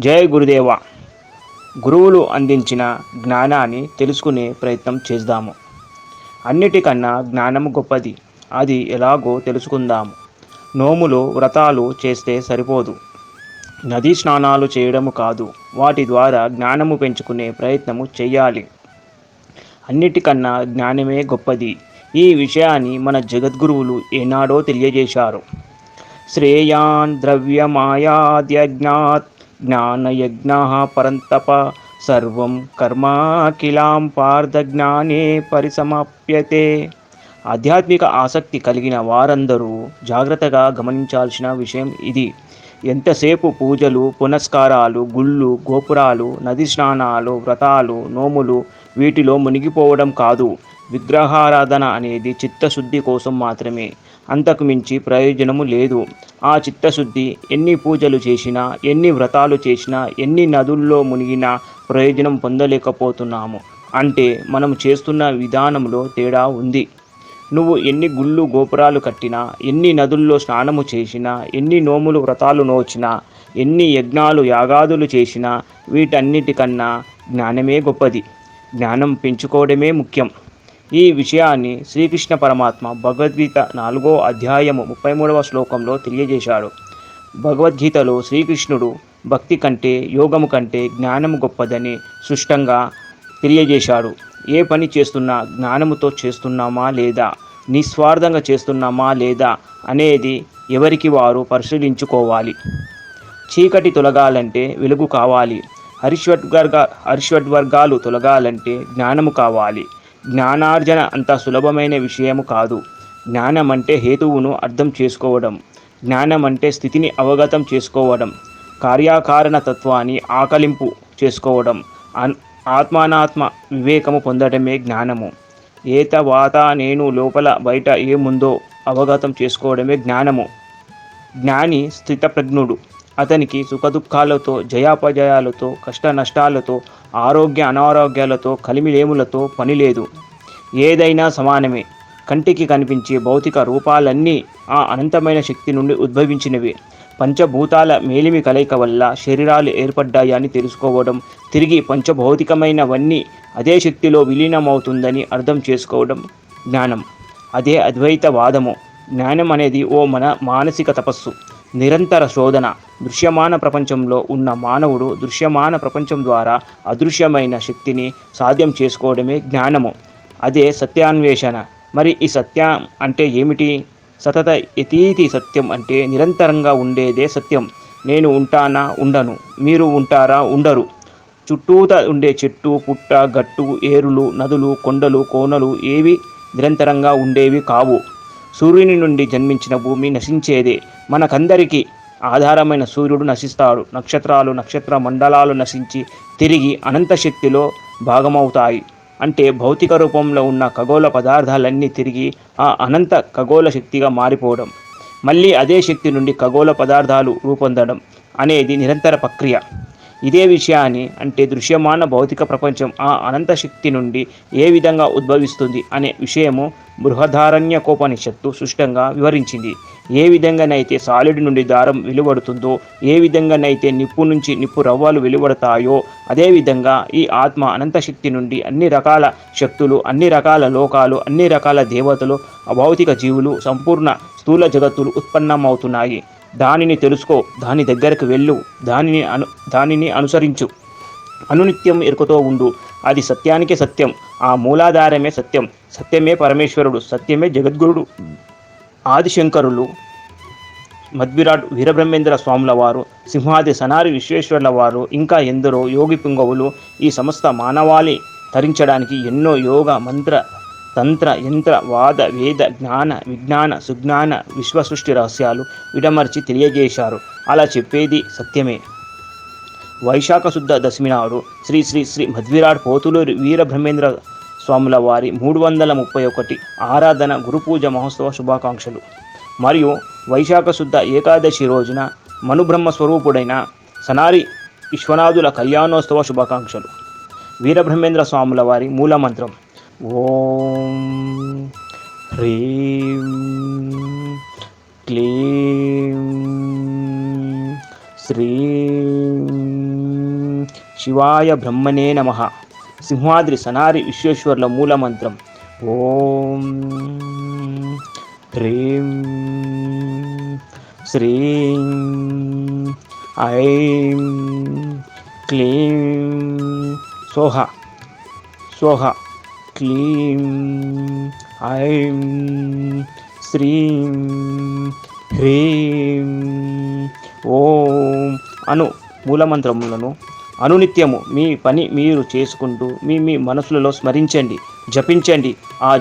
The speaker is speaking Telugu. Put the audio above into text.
జయ గురుదేవ గురువులు అందించిన జ్ఞానాన్ని తెలుసుకునే ప్రయత్నం చేద్దాము. అన్నిటికన్నా జ్ఞానము గొప్పది. అది ఎలాగో తెలుసుకుందాము. నోములు వ్రతాలు చేస్తే సరిపోదు. నదీ స్నానాలు చేయడము కాదు. వాటి ద్వారా జ్ఞానము పెంచుకునే ప్రయత్నము చేయాలి అన్నిటికన్నా జ్ఞానమే గొప్పది. ఈ విషయాన్ని మన జగద్గురువులు ఏనాడో తెలియజేశారు. శ్రేయాన్ ద్రవ్యమాయాద్యజ్ఞాత్ జ్ఞానయజ్ఞ పరంతప సర్వం కర్మాఖిలాం పార్థజ్ఞానే పరిసమాప్యతే ఆధ్యాత్మిక ఆసక్తి కలిగిన వారందరూ జాగ్రత్తగా గమనించాల్సిన విషయం ఇది ఎంతసేపు పూజలు పునస్కారాలు గుళ్ళు గోపురాలు నది స్నానాలు వ్రతాలు నోములు వీటిలో మునిగిపోవడం కాదు విగ్రహారాధన అనేది చిత్తశుద్ధి కోసం మాత్రమే. అంతకు మించి ప్రయోజనము లేదు. ఆ చిత్తశుద్ధి ఎన్ని పూజలు చేసినా ఎన్ని వ్రతాలు చేసినా ఎన్ని నదుల్లో మునిగినా ప్రయోజనం పొందలేకపోతున్నాము. అంటే మనం చేస్తున్న విధానంలో తేడా ఉంది. నువ్వు ఎన్ని గుళ్ళు గోపురాలు కట్టినా ఎన్ని నదుల్లో స్నానము చేసినా ఎన్ని నోములు వ్రతాలు నోచినా ఎన్ని యజ్ఞాలు యాగాదులు చేసినా వీటన్నిటికన్నా జ్ఞానమే గొప్పది. జ్ఞానం పెంచుకోవడమే ముఖ్యం. ఈ విషయాన్ని శ్రీకృష్ణ పరమాత్మ భగవద్గీత నాలుగో అధ్యాయము ముప్పై మూడవ శ్లోకంలో తెలియజేశాడు. భగవద్గీతలో శ్రీకృష్ణుడు భక్తి కంటే యోగము కంటే జ్ఞానము గొప్పదని స్పష్టంగా తెలియజేశాడు. ఏ పని చేస్తున్నా జ్ఞానముతో చేస్తున్నామా లేదా? నిస్వార్థంగా చేస్తున్నామా లేదా? అనేది ఎవరికి వారు పరిశీలించుకోవాలి. చీకటి తొలగాలంటే వెలుగు కావాలి. హరిశ్వడ్వర్గ హరిశ్వడ్వర్గాలు తొలగాలంటే జ్ఞానము కావాలి. జ్ఞానార్జన అంత సులభమైన విషయము కాదు. జ్ఞానం అంటే హేతువును అర్థం చేసుకోవడం జ్ఞానం అంటే స్థితిని అవగతం చేసుకోవడం కార్యాకారణ తత్వాన్ని ఆకలింపు చేసుకోవడం ఆత్మానాత్మ వివేకము పొందడమే జ్ఞానము. ఏత వాత నేను లోపల బయట ఏముందో అవగతం చేసుకోవడమే జ్ఞానము. జ్ఞాని స్థితప్రజ్ఞుడు. అతనికి సుఖదుఖాలతో జయాపజయాలతో కష్ట నష్టాలతో ఆరోగ్య అనారోగ్యాలతో కలిమిలేములతో పని లేదు ఏదైనా సమానమే. కంటికి కనిపించే భౌతిక రూపాలన్నీ ఆ అనంతమైన శక్తి నుండి ఉద్భవించినవి. పంచభూతాల మేలిమి కలయిక వల్ల శరీరాలు ఏర్పడ్డాయని తెలుసుకోవడం తిరిగి పంచభౌతికమైనవన్నీ అదే శక్తిలో విలీనమవుతుందని అర్థం చేసుకోవడం జ్ఞానం. అదే అద్వైత వాదము జ్ఞానం అనేది ఓ మన మానసిక తపస్సు. నిరంతర శోధన. దృశ్యమాన ప్రపంచంలో ఉన్న మానవుడు దృశ్యమాన ప్రపంచం ద్వారా అదృశ్యమైన శక్తిని సాధ్యం చేసుకోవడమే జ్ఞానము. అదే సత్యాన్వేషణ. మరి ఈ సత్యం అంటే ఏమిటి? సతత యతీతి సత్యం అంటే నిరంతరంగా ఉండేదే సత్యం. నేను ఉంటానా? ఉండను. మీరు ఉంటారా? ఉండరు. చుట్టూత ఉండే చెట్టు పుట్ట గట్టు ఏరులు నదులు కొండలు కోనలు ఏవి నిరంతరంగా ఉండేవి కావు. సూర్యుని నుండి జన్మించిన భూమి నశించేదే. మనకందరికీ ఆధారమైన సూర్యుడు నశిస్తాడు. నక్షత్రాలు నక్షత్ర మండలాలు నశించి తిరిగి అనంత శక్తిలో భాగమవుతాయి. అంటే భౌతిక రూపంలో ఉన్న ఖగోళ పదార్థాలన్నీ తిరిగి ఆ అనంత ఖగోళ శక్తిగా మారిపోవడం. మళ్ళీ అదే శక్తి నుండి ఖగోళ పదార్థాలు రూపొందడం అనేది నిరంతర ప్రక్రియ. ఇదే విషయాన్ని అంటే దృశ్యమాన భౌతిక ప్రపంచం ఆ అనంత శక్తి నుండి ఏ విధంగా ఉద్భవిస్తుంది అనే విషయము బృహదారణ్యకోపనిషత్తు సుష్టంగా వివరించింది. ఏ విధంగానైతే సాలిడ్ నుండి దారం వెలువడుతుందో ఏ విధంగానైతే నిప్పు నుంచి నిప్పు రవ్వలు వెలువడతాయో అదేవిధంగా ఈ ఆత్మ అనంత శక్తి నుండి అన్ని రకాల శక్తులు అన్ని రకాల లోకాలు అన్ని రకాల దేవతలు అభౌతిక జీవులు సంపూర్ణ స్థూల జగత్తులు ఉత్పన్నమవుతున్నాయి. దానిని తెలుసుకో దాని దగ్గరకు వెళ్ళు దానిని అను దానిని అనుసరించు. అనునిత్యం ఎరుకతో ఉండు. అది సత్యానికే సత్యం. ఆ మూలాధారమే సత్యం. సత్యమే పరమేశ్వరుడు. సత్యమే జగద్గురుడు. ఆదిశంకరులు మద్విరాట్ వీరబ్రహ్మేంద్ర స్వాముల వారు సింహాది సనారి విశ్వేశ్వర్ల వారు ఇంకా ఎందరో యోగి పుంగవులు ఈ సమస్త మానవాళి తరించడానికి ఎన్నో యోగ మంత్ర తంత్ర యంత్ర వాద వేద జ్ఞాన విజ్ఞాన సుజ్ఞాన విశ్వసృష్టి రహస్యాలు విడమర్చి తెలియజేశారు. అలా చెప్పేది సత్యమే. వైశాఖ శుద్ధ దశమి నాడు శ్రీ శ్రీ శ్రీ మధ్విరాట్ పోతులూరి వీరబ్రహ్మేంద్ర స్వాముల వారి మూడు వందల ముప్పై ఒకటి ఆరాధన గురుపూజ మహోత్సవ శుభాకాంక్షలు. మరియు వైశాఖ శుద్ధ ఏకాదశి రోజున మనుబ్రహ్మ స్వరూపుడైన సనారి విశ్వనాథుల కళ్యాణోత్సవ శుభాకాంక్షలు. వీరబ్రహ్మేంద్ర స్వాముల వారి మూలమంత్రం. ఓం హ్రీం క్లీం శ్రీం శివాయ బ్రహ్మనే నమ. సింహాద్రి సనారి విశ్వేశ్వర్ల మూలమంత్రం. ఓం హ్రీం శ్రీం ఐం క్లీం సోహ సోహ క్లీం ఐం శ్రీం హ్రీం ఓం అను మూలమంత్రములను అనునిత్యము. మీ పని మీరు చేసుకుంటూ మీ మీ మనసులలో స్మరించండి జపించండి. ఆ